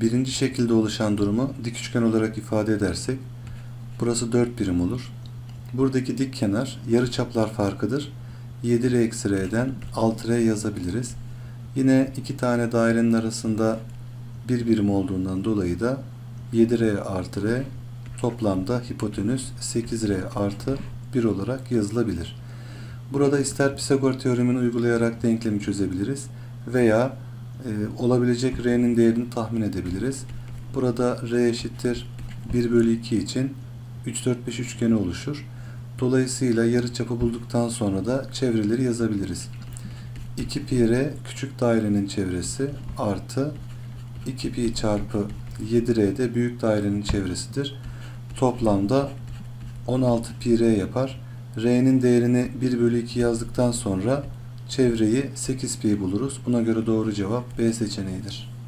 birinci şekilde oluşan durumu dik üçgen olarak ifade edersek burası 4 birim olur. Buradaki dik kenar yarıçaplar farkıdır. 7R eksi R'den 6R yazabiliriz. Yine iki tane dairenin arasında bir birim olduğundan dolayı da 7R artı R toplamda hipotenüs 8R artı 1 olarak yazılabilir. Burada ister Pisagor teoremini uygulayarak denklemi çözebiliriz veya e, olabilecek R'nin değerini tahmin edebiliriz. Burada R eşittir 1 bölü 2 için 3, 4, 5 üçgeni oluşur. Dolayısıyla yarıçapı bulduktan sonra da çevreleri yazabiliriz. 2 pi r küçük dairenin çevresi artı 2 pi çarpı 7 r de büyük dairenin çevresidir. Toplamda 16 pi r yapar. R'nin değerini 1 bölü 2 yazdıktan sonra çevreyi 8 pi buluruz. Buna göre doğru cevap B seçeneğidir.